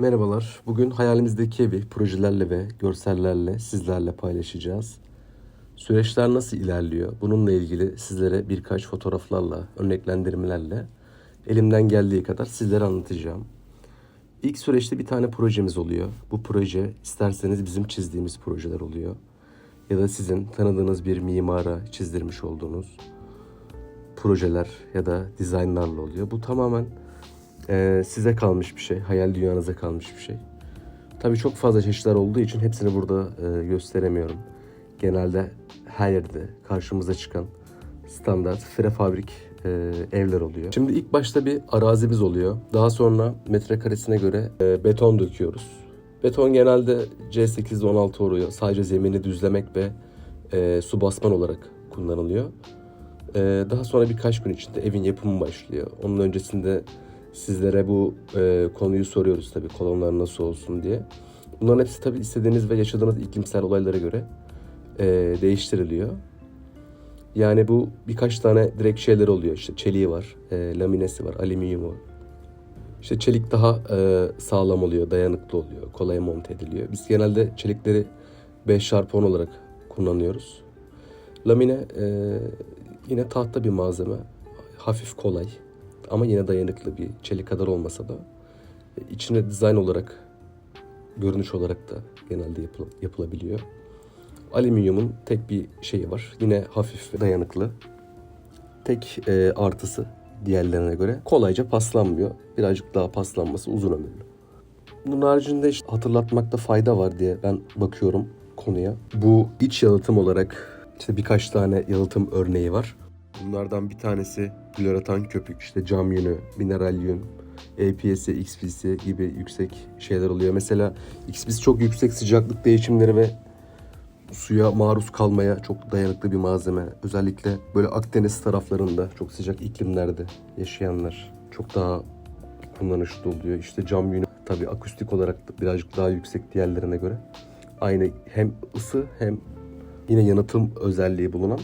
Merhabalar. Bugün hayalimizdeki evi projelerle ve görsellerle sizlerle paylaşacağız. Süreçler nasıl ilerliyor? Bununla ilgili sizlere birkaç fotoğraflarla, örneklendirmelerle elimden geldiği kadar sizlere anlatacağım. İlk süreçte bir tane projemiz oluyor. Bu proje isterseniz bizim çizdiğimiz projeler oluyor. Ya da sizin tanıdığınız bir mimara çizdirmiş olduğunuz projeler ya da dizaynlarla oluyor. Bu tamamen e, size kalmış bir şey, hayal dünyanıza kalmış bir şey. Tabii çok fazla çeşitler olduğu için hepsini burada e, gösteremiyorum. Genelde her yerde karşımıza çıkan standart prefabrik e, evler oluyor. Şimdi ilk başta bir arazimiz oluyor. Daha sonra metrekaresine göre e, beton döküyoruz. Beton genelde C8'de 16 oluyor. Sadece zemini düzlemek ve e, su basman olarak kullanılıyor. Ee, daha sonra birkaç gün içinde evin yapımı başlıyor. Onun öncesinde sizlere bu e, konuyu soruyoruz tabii kolonlar nasıl olsun diye. Bunların hepsi tabii istediğiniz ve yaşadığınız iklimsel olaylara göre e, değiştiriliyor. Yani bu birkaç tane direkt şeyler oluyor. İşte çeliği var, e, laminesi var, alüminyumu. İşte çelik daha e, sağlam oluyor, dayanıklı oluyor, kolay monte ediliyor. Biz genelde çelikleri 5 çarpı 10 olarak kullanıyoruz. Lamine e, yine tahta bir malzeme. Hafif kolay ama yine dayanıklı bir çelik kadar olmasa da e, içine dizayn olarak görünüş olarak da genelde yapıl- yapılabiliyor. Alüminyumun tek bir şeyi var. Yine hafif ve dayanıklı. Tek e, artısı diğerlerine göre kolayca paslanmıyor. Birazcık daha paslanması uzun ömürlü. Bunun haricinde işte hatırlatmakta fayda var diye ben bakıyorum konuya. Bu iç yalıtım olarak işte birkaç tane yalıtım örneği var. Bunlardan bir tanesi gloratan köpük, işte cam yünü, mineral yün, APS, XPS gibi yüksek şeyler oluyor. Mesela XPS çok yüksek sıcaklık değişimleri ve suya maruz kalmaya çok dayanıklı bir malzeme. Özellikle böyle Akdeniz taraflarında çok sıcak iklimlerde yaşayanlar çok daha kullanışlı oluyor. İşte cam yünü tabii akustik olarak da birazcık daha yüksek diğerlerine göre. Aynı hem ısı hem yine yanıtım özelliği bulunan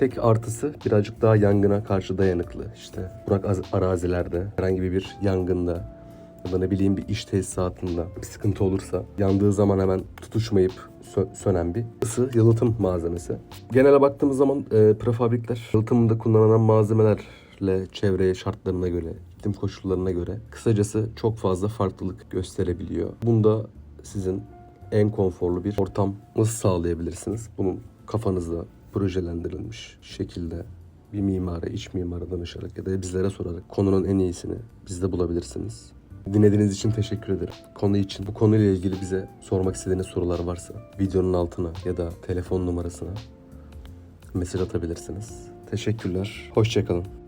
tek artısı birazcık daha yangına karşı dayanıklı. İşte kurak az- arazilerde herhangi bir yangında ya da ne bileyim bir iş tesisatında bir sıkıntı olursa yandığı zaman hemen tutuşmayıp sö- sönen bir ısı yalıtım malzemesi. Genele baktığımız zaman e, prefabrikler yalıtımında kullanılan malzemelerle çevreye şartlarına göre, iklim koşullarına göre kısacası çok fazla farklılık gösterebiliyor. Bunda sizin en konforlu bir ortam nasıl sağlayabilirsiniz? Bunun kafanızda projelendirilmiş şekilde bir mimara, iç mimara danışarak ya da bizlere sorarak konunun en iyisini bizde bulabilirsiniz. Dinlediğiniz için teşekkür ederim. Konu için, bu konuyla ilgili bize sormak istediğiniz sorular varsa videonun altına ya da telefon numarasına mesaj atabilirsiniz. Teşekkürler. Hoşçakalın.